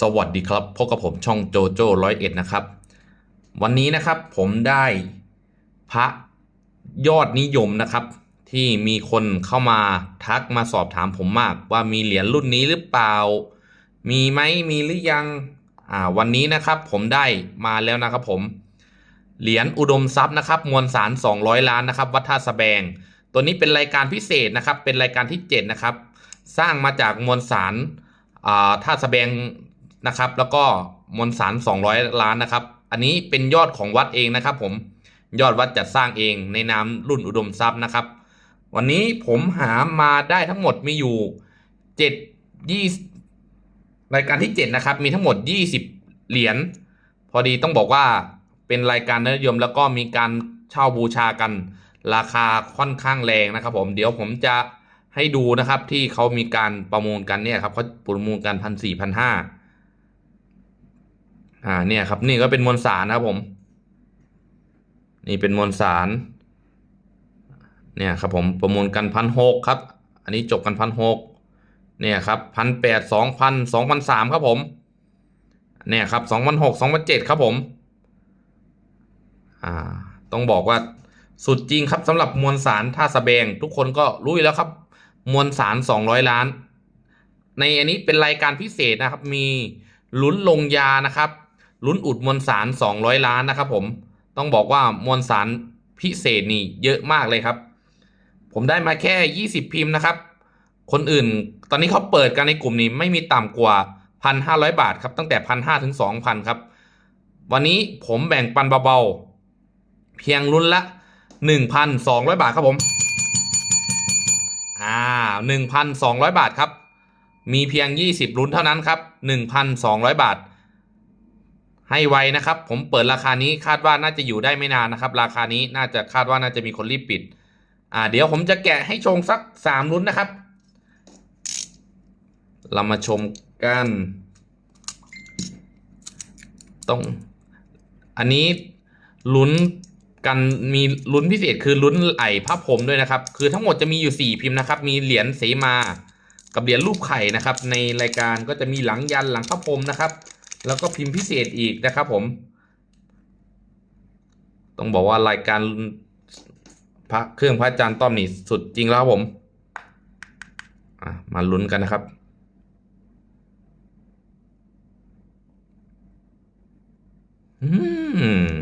สวัสดีครับพบกับผมช่องโจโจ้ร้อยเอ็ดนะครับ วันนี้นะครับผมได้พระยอดนิยมนะครับ ที่มีคนเข้ามาทักมาสอบถามผมมาก ว่ามีเหรียญรุ่นนี้หรือเปล่า มีไหมมีหรือยังอ่าวันนี้นะครับผมได้มาแล้วนะครับผมเหรียญอุดมทรัพย์นะครับมวลสาร 200 ล้านนะครับ วัดท่าสแบง ตัวนี้เป็นรายการพิเศษนะครับ เป็นรายการที่ 7 นะครับ สร้างมาจากมวลสารอ่าท่าสแบง นะครับ แล้วก็มวลสาร 200 ล้านนะครับ อันนี้เป็นยอดของวัดเองนะครับ ผมยอดวัดจัดสร้างเองในนามรุ่นอุดมทรัพย์นะครับ วันนี้ผมหามาได้ทั้งหมดมีอยู่เจ็ดยี่รายการที่เจ็ดนะครับ มีทั้งหมดยี่สิบเหรียญพอดีต้องบอกว่าเป็นรายการนิยมแล้วก็มีการเช่าบูชากัน ราคาค่อนข้างแรงนะครับ ผมเดี๋ยวผมจะให้ดูนะครับที่เขามีการประมูลกันเนี่ยครับเขาประมูลกันพันสี่พันห้า อ่าเนี่ยครับนี่ก็เป็นมวลสารนะครับผม นี่เป็นมวลสารเนี่ยครับผมประมูลกันพันหกครับ อันนี้จบกันพันหกเนี่ยครับพันแปดสองพันสองพันสามครับผมเนี่ยครับสองพันหกสองพันเจ็ดครับผมอ่าต้องบอกว่าสุดจริงครับสำหรับมวลสารท่าสะแบง ทุกคนก็รู้อยู่แล้วครับ มวลสารสองร้อยล้าน ในอันนี้เป็นรายการพิเศษนะครับ มีลุ้นลงยานะครับ ลุ้นอุดมวลสารสองร้อยล้านนะครับผมต้องบอกว่ามวลสารพิเศษนี่เยอะมากเลยครับ ผมได้มาแค่ยี่สิบพิมพ์นะครับ คนอื่นตอนนี้เขาเปิดกันในกลุ่มนี้ไม่มีต่ำกว่าพันห้าร้อยบาทครับตั้งแต่พันห้าถึงสองพันครับ วันนี้ผมแบ่งปันเบาๆ เพียงรุ่นละหนึ่งพันสองร้อยบาทครับผมอ่าหนึ่งพันสองร้อยบาทครับ มีเพียงยี่สิบรุ่นเท่านั้นครับหนึ่งพันสองร้อยบาท ให้ไวนะครับ ผมเปิดราคานี้คาดว่าน่าจะอยู่ได้ไม่นานนะครับ ราคานี้น่าจะคาดว่าน่าจะมีคนรีบปิด อ่า เดี๋ยวผมจะแกะให้ชมสักสามรุ่นนะครับ เรามาชมกันต้อง อันนี้ลุ้นกันมีลุ้นพิเศษคือลุ้นไหลพระพรมด้วยนะครับ คือทั้งหมดจะมีอยู่สี่พิมพ์นะครับ มีเหรียญเสมา กับเหรียญรูปไข่นะครับ ในรายการก็จะมีหลังยันหลังพระพรมนะครับ แล้วก็พิมพ์พิเศษอีกนะครับผม ต้องบอกว่ารายการพระเครื่องพระอาจารย์ต้อมนี่สุดจริงแล้วครับผมมาลุ้นกันนะครับ อืม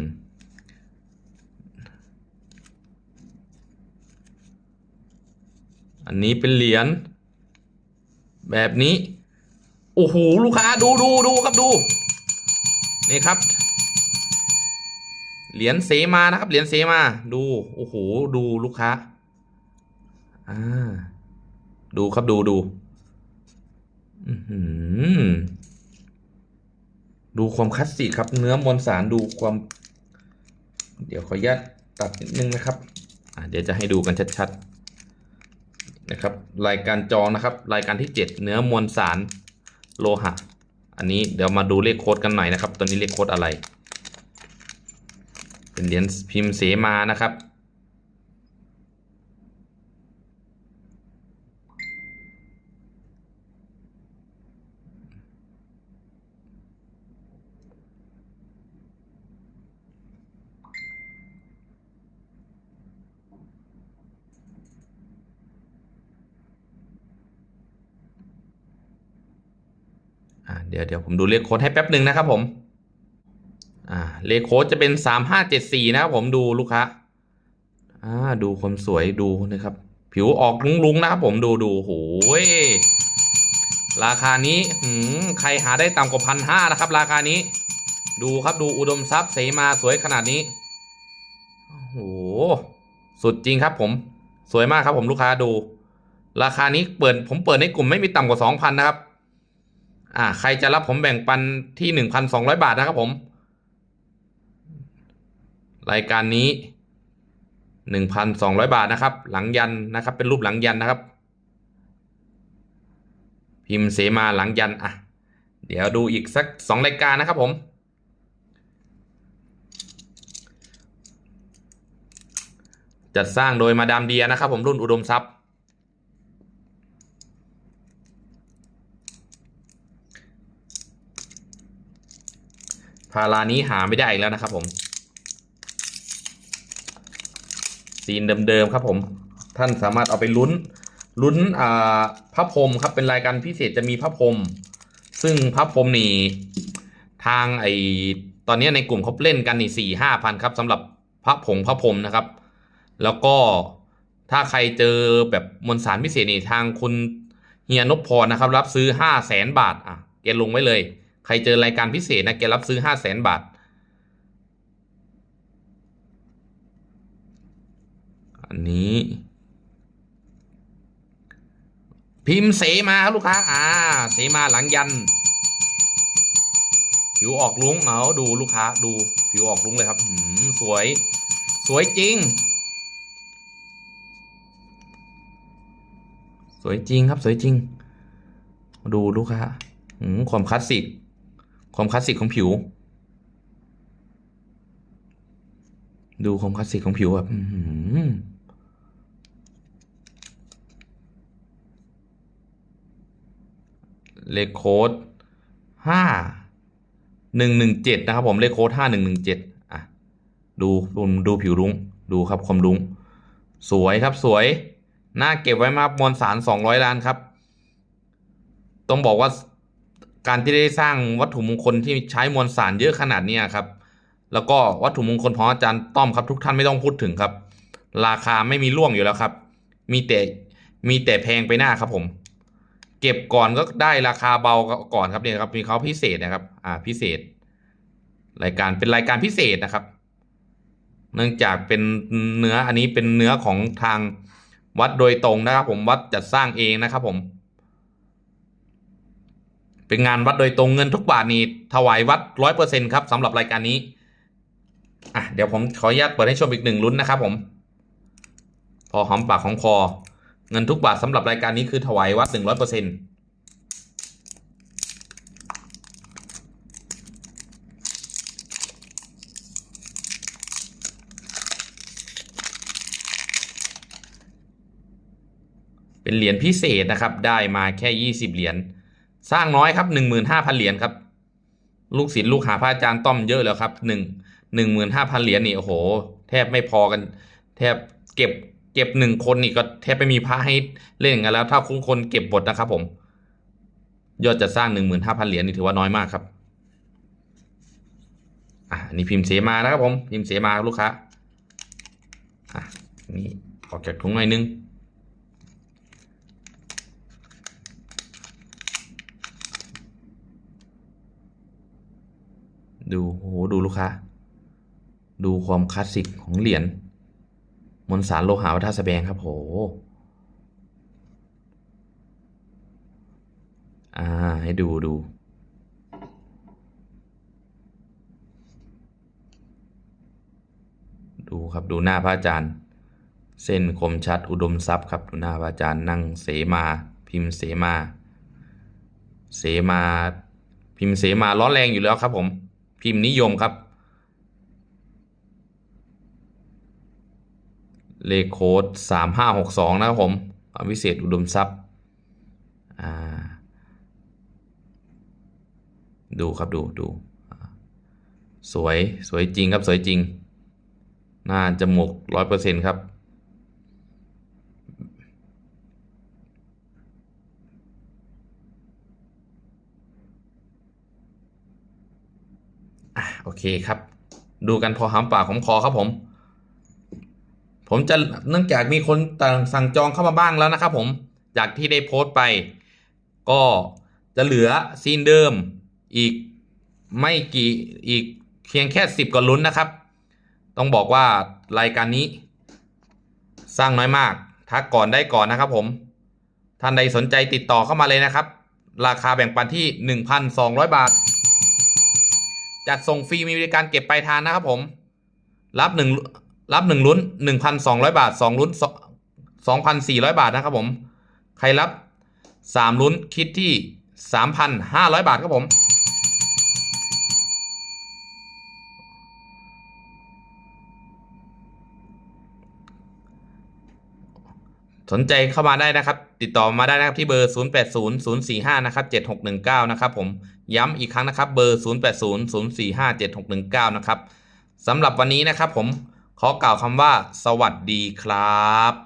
อันนี้เป็นเหรียญแบบนี้ โอ้โหลูกค้าดูดูดูครับดู นี่ครับ เหรียญเสมานะครับ เหรียญเสมา ดู โอ้โห ดูลูกค้า อ่า ดูครับดูดู อือหือดูความคลาสสิกครับ เนื้อมวลสารดูความ เดี๋ยวขออนุญาตตัดนิดนึงนะครับอ่าเดี๋ยวจะให้ดูกันชัดๆนะครับ รายการจองนะครับ รายการที่ 7 เนื้อมวลสาร โลหะ อันนี้เดี๋ยวมาดูเลขโค้ดกันหน่อยนะครับ ตัวนี้เลขโค้ดอะไร เป็นเหรียญพิมพ์เสมานะครับ อ่า เดี๋ยวเดี๋ยวผมดูเลขโค้ดให้แป๊บหนึ่งนะครับผมอ่าเลขโค้ดจะเป็นสามห้าเจ็ดสี่นะครับผมดูลูกค้าอ่าดูคนสวยดูนะครับ ผิวออกลุงๆนะครับผมดูดูโหยราคานี้หืมใครหาได้ต่ำกว่าพันห้านะครับ ราคานี้ ดูครับดูอุดมทรัพย์เสมาสวยขนาดนี้โอ้โหสุดจริงครับผมสวยมากครับผมลูกค้าดู ราคานี้เปิดผมเปิดในกลุ่มไม่มีต่ำกว่าสองพันนะครับ อ่า ใครจะรับผมแบ่งปันที่หนึ่งพันสองร้อยบาทนะครับผม รายการนี้หนึ่งพันสองร้อยบาทนะครับ หลังยันนะครับ เป็นรูปหลังยันนะครับ พิมพ์เสมาหลังยันอะ เดี๋ยวดูอีกสักสองรายการนะครับผมจัดสร้างโดยมาดามเดียนะครับผมรุ่นอุดมทรัพย์ อ พารานี้หาไม่ได้อีกแล้วนะครับผมซีนเดิมๆครับผมท่านสามารถเอาไปลุ้นลุ้นอ่าพระพรมครับเป็นรายการพิเศษจะมีพระพรมซึ่งพระพรมนี่ทางไอตอนนี้ในกลุ่มเขาเล่นกันนี่สี่ห้าพันครับสำหรับพระผงพระพรมนะครับ แล้วก็ถ้าใครเจอแบบมวลสารพิเศษนี่ทางคุณเฮียนพพรนะครับ รับซื้อห้าแสนบาทอะแกลงไว้เลย ใครเจอรายการพิเศษนะแกรับซื้อห้าแสนบาท อันนี้ พิมพ์เสมาครับลูกค้า อ่า เสมาหลังยัน ผิวออกลุ้งเอาดูลูกค้าดูผิวออกลุ้งเลยครับหืมสวย สวยจริง สวยจริงครับสวยจริง ดูลูกค้าหืมความคลาสสิก ความคลาสสิกของผิว ดูความคลาสสิกของผิวแบบเลขโค้ดห้าหนึ่งหนึ่งเจ็ดนะครับผมเลขโค้ดห้าหนึ่งหนึ่งเจ็ดอะดูดูดูผิวรุ้งดูครับความรุ้งสวยครับสวย น่าเก็บไว้มากมวลสารสองร้อยล้านครับ ต้องบอกว่า การที่ได้สร้างวัตถุมงคลที่ใช้มวลสารเยอะขนาดนี้ครับ แล้วก็วัตถุมงคลของอาจารย์ต้อมครับ ทุกท่านไม่ต้องพูดถึงครับ ราคาไม่มีร่วงอยู่แล้วครับ มีแต่มีแต่แพงไปหน้าครับผม เก็บก่อนก็ได้ราคาเบาก่อนครับเนี่ยครับมีเขาพิเศษนะครับ อ่าพิเศษ รายการเป็นรายการพิเศษนะครับ เนื่องจากเป็นเนื้ออันนี้เป็นเนื้อของทางวัดโดยตรงนะครับ ผมวัดจัดสร้างเองนะครับ ผม เป็นงานวัดโดยตรงเงินทุกบาทนี้ถวายวัดร้อยเปอร์เซ็นครับสำหรับรายการนี้อะเดี๋ยวผมขออนุญาตเปิดให้ชมอีกหนึ่งลุ้นนะครับผม พอหอมปากของคอ เงินทุกบาทสำหรับรายการนี้คือถวายวัดหนึ่งร้อยเปอร์เซ็นต์เป็นเหรียญพิเศษนะครับ ได้มาแค่ยี่สิบเหรียญ สร้างน้อยครับหนึ่งหมื่นห้าพันเหรียญครับ ลูกศิษย์ลูกหาพระอาจารย์ต้อมเยอะแล้วครับหนึ่งหนึ่งหมื่นห้าพันเหรียญนี่โอ้โห แทบไม่พอกัน แทบเก็บเก็บหนึ่งคนนี่ก็แทบไม่มีพระให้เล่นกันแล้ว ถ้าคุ้งคนเก็บหมดนะครับผมยอดจะสร้างหนึ่งหมื่นห้าพันเหรียญนี่ถือว่าน้อยมากครับอะนี่พิมพ์เสมานะครับผมพิมพ์เสมาลูกค้าอะนี่ออกจากถุงหน่อยนึง ดูโหดูลูกค้า ดูความคลาสสิกของเหรียญมนสารโลหะวัฒนสแบงครับโหอ่าให้ดูดูดูครับดูหน้าพระอาจารย์ เส้นคมชัดอุดมทรัพย์ครับดูหน้าพระอาจารย์นั่งเสมาพิมพ์เสมา เสมา พิมพ์เสมาร้อนแรงอยู่แล้วครับผม พิมพ์นิยมครับ เลขโค้ดสามห้าหกสองนะครับผมวิเศษอุดมทรัพย์ดูครับดูดู สวยสวยจริงครับสวยจริง หน้าจมูกร้อยเปอร์เซ็นครับ โอเคครับ ดูกันพอหามปากของคอครับผม ผมจะเนื่องจากมีคนต่างสั่งจองเข้ามาบ้างแล้วนะครับผม จากที่ได้โพสต์ไป ก็จะเหลือซีนเดิมอีกไม่กี่อีกเพียงแค่สิบกว่าลุ้นนะครับ ต้องบอกว่ารายการนี้ สร้างน้อยมากทักก่อนได้ก่อนนะครับผม ท่านใดสนใจติดต่อเข้ามาเลยนะครับ ราคาแบ่งปันที่ 1,200 บาท จัดส่งฟรีมีบริการเก็บปลายทางนะครับผม รับหนึ่งรับหนึ่งลุ้นหนึ่งพันสองร้อยบาทสองลุ้นสองพันสี่ร้อยบาทนะครับผม ใครรับสามลุ้นคิดที่สามพันห้าร้อยบาทครับผม สนใจเข้ามาได้นะครับ ติดต่อมาได้นะครับที่เบอร์ 080045นะครับ7619 นะครับผม ย้ำอีกครั้งนะครับเบอร์ 0800457619 นะครับสำหรับวันนี้นะครับผมขอกล่าวคำว่า สวัสดีครับ